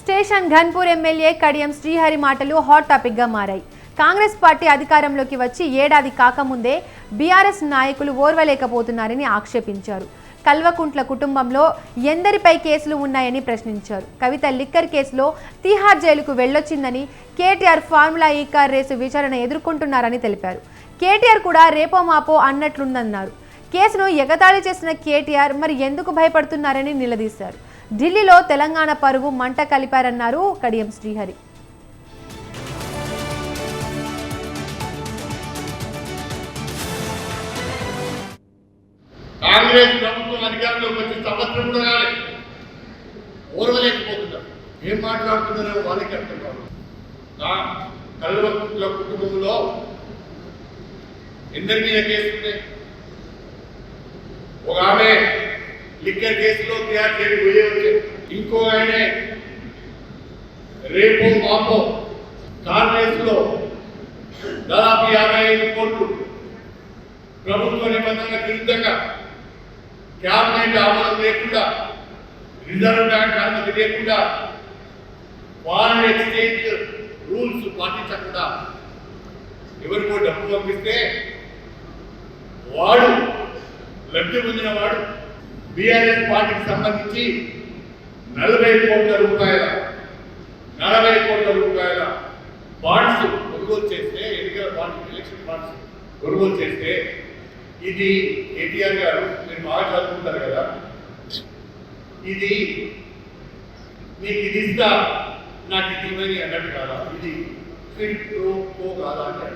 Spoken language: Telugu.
స్టేషన్ ఘన్పూర్ ఎమ్మెల్యే కడియం శ్రీహరి మాటలు హాట్ టాపిక్గా మారాయి. కాంగ్రెస్ పార్టీ అధికారంలోకి వచ్చి ఏడాది కాకముందే బీఆర్ఎస్ నాయకులు ఓర్వలేకపోతున్నారని ఆక్షేపించారు. కల్వకుంట్ల కుటుంబంలో ఎందరిపై కేసులు ఉన్నాయని ప్రశ్నించారు. కవిత లిక్కర్ కేసులో తీహార్ జైలుకు వెళ్ళొచ్చిందని KTR formula E car race విచారణ ఎదుర్కొంటున్నారని తెలిపారు. కేటీఆర్ కూడా రేపో మాపో అన్నట్లుందన్నారు. కేసును ఎగతాళి చేసిన కేటీఆర్ మరి ఎందుకు భయపడుతున్నారని నిలదీశారు. ఢిల్లీలో తెలంగాణ పరుగు మంట కలిపారన్నారు కడియం శ్రీహరి. కాంగ్రెస్ ప్రభుత్వం అధికారంలోకి వచ్చి సంవత్సరం కూడా కాలేదు ఓర్వలేకపోతున్నారు ఏం మాట్లాడుతున్నారో వాళ్ళకి అర్థం కాదు. నా కల్వకుంట్ల కుటుంబంలో ఎందరి మీద కేసులు ఒక ఆమె లిక్కర్ కేసులో తయారు జైలు పోయే ఇంకో ఆయన రేపో మాపో కార్ రేసులో దాదాపు యాభై ఐదు కోట్లు ప్రభుత్వ నిబంధనలకు విరుద్ధంగా క్యాబినెట్ ఆమోదం లేకుండా రిజర్వ్ బ్యాంక్ అనుమతి లేకుండా ఫారెన్ ఎక్స్చేంజ్ రూల్స్ పాటించకుండా ఎవరికో డబ్బు పంపిస్తే వాడు లబ్ధి పొందిన వాడు బీఆర్ఎస్ పార్టీకి సంబంధించి నలభై కోట్ల రూపాయల నలభై కోట్ల రూపాయల బాండ్స్ కొనుగోలు చేస్తే ఎన్నికల బాండ్స్ ఎలక్షన్ బాండ్స్ కొనుగోలు చేస్తే ఇది కేటీఆర్ గారు మీరు బాగా చదువుకుంటారు కదా ఇది మీకు ఇది ఇస్తా నాకు ఇది ఇవ్వని అన్నట్టు కాదా? ఇది క్విడ్ కాదా అంటే